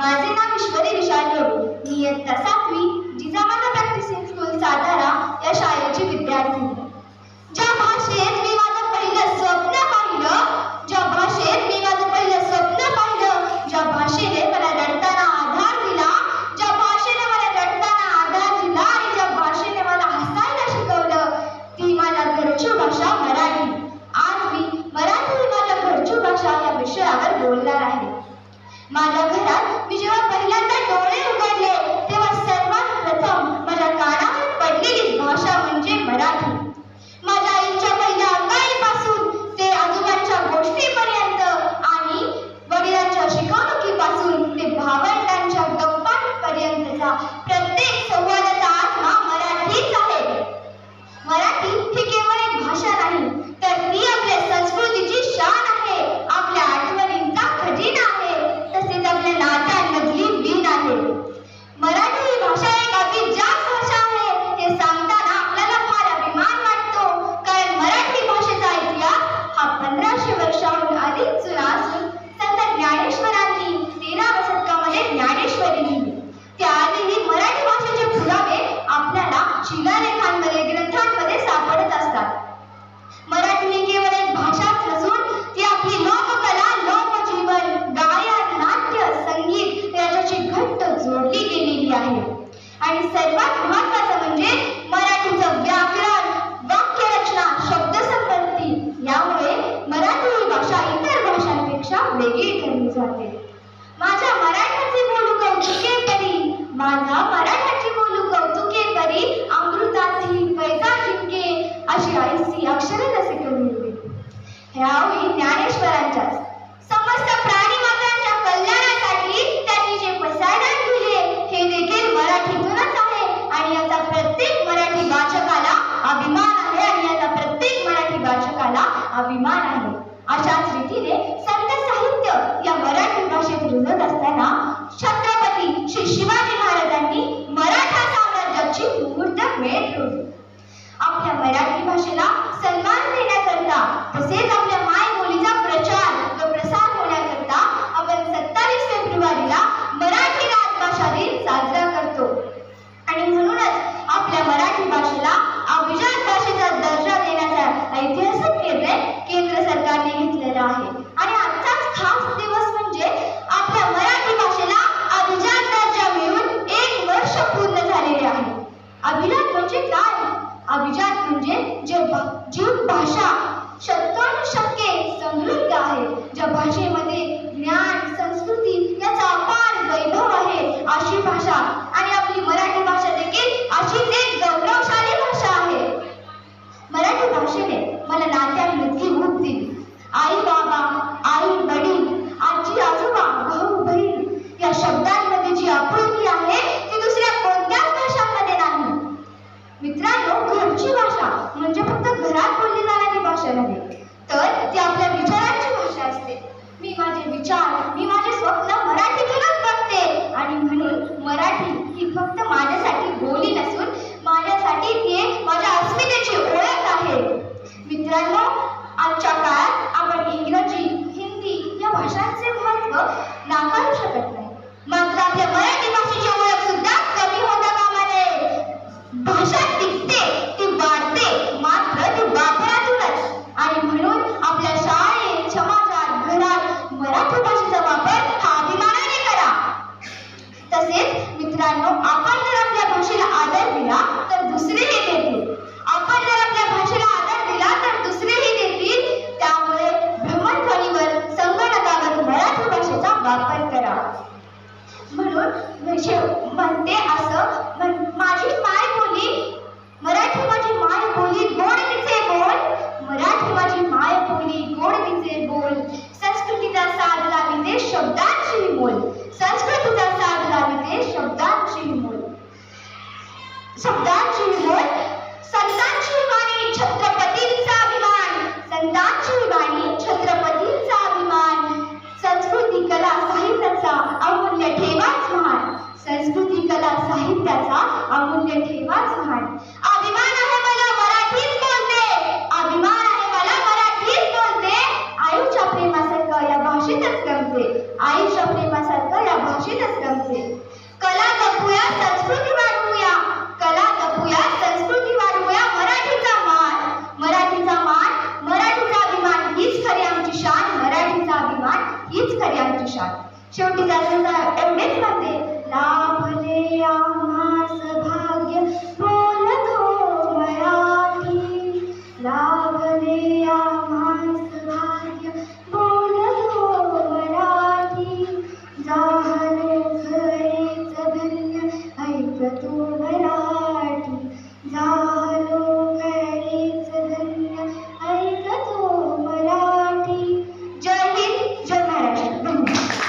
माझे नाव ईश्वरी विशाल प्रभू मी इयत्ता सातवी जिजामाता प्राथमिक स्कूल सातारा या शाळेची विद्यार्थी. ज्या भाषेत मी माझं पहिलं स्वप्न पाहिलं ज्या भाषेत मी माझं पहिलं स्वप्न पाहिलं ज्या भाषेने मला रडताना आधार दिला ज्या भाषेने मला रडताना आधार दिला आणि ज्या भाषेने मला हसायला शिकवलं ती माझ्या घरची भाषा मराठी. आज मी मराठी माझ्या घरची भाषा या विषयावर बोलणार आहे. माझ्या आणि सर्वात महत्वाचं म्हणजे मराठीचं व्याकरण वाक्यरचना शब्दसंपत्ती यामुळे मराठी ही भाषा इतर भाषांपेक्षा वेगळी ठरली जाते. माझ्या मराठ्याचे बोलू कौतुके परी. माझा मराठ्याची बोलू कौतुके परी. अमृताची पैसा जिंके. अशी आईसी अक्षरे रसिक होती ह्या ज्ञानेश्वरांच्या समस्त metros? भाषा शतकानुशतके समृद्ध आहे. ज्या भाषेमध्ये ज्ञान संस्कृती याचा अपार वैभव आहे अशी भाषा आणि आपली मराठी भाषा देखील अशी एक गौरवशाली भाषा आहे. मराठी भाषेने मला नात्यांमध्ये रूप दिली. आई बाबा आई वडील आजी आजोबा भाऊ बहीण या शब्दात म्हणजे म्हणते असं माझी माय बोली मराठी माझी माय बोली गोड तिचे बोल. मराठी माझी माय बोली गोड तिचे बोल. संस्कृतीचा साध लाविते शब्दांची बोल. संस्कृतीचा साध लाविते शब्दांची बोल. शब्दांची बोल. साहित्याचा अमूल्य ठेवाच म्हण अभिमान आहे मला मराठीच बोलते अभिमान आहे मला मराठीच बोलते आयुष्य प्रेमासारखं या भाषेतच गमते. आयुष्य प्रेमासारखं या भाषेतच गमते. कला जपूया संस्कृती वाढवूया. कला जपूया संस्कृती वाढवूया मराठीचा मान. मराठीचा मान मराठीचा अभिमान हीच खरी आमची शान. मराठीचा अभिमान हीच खरी आमची शान. शेवटी для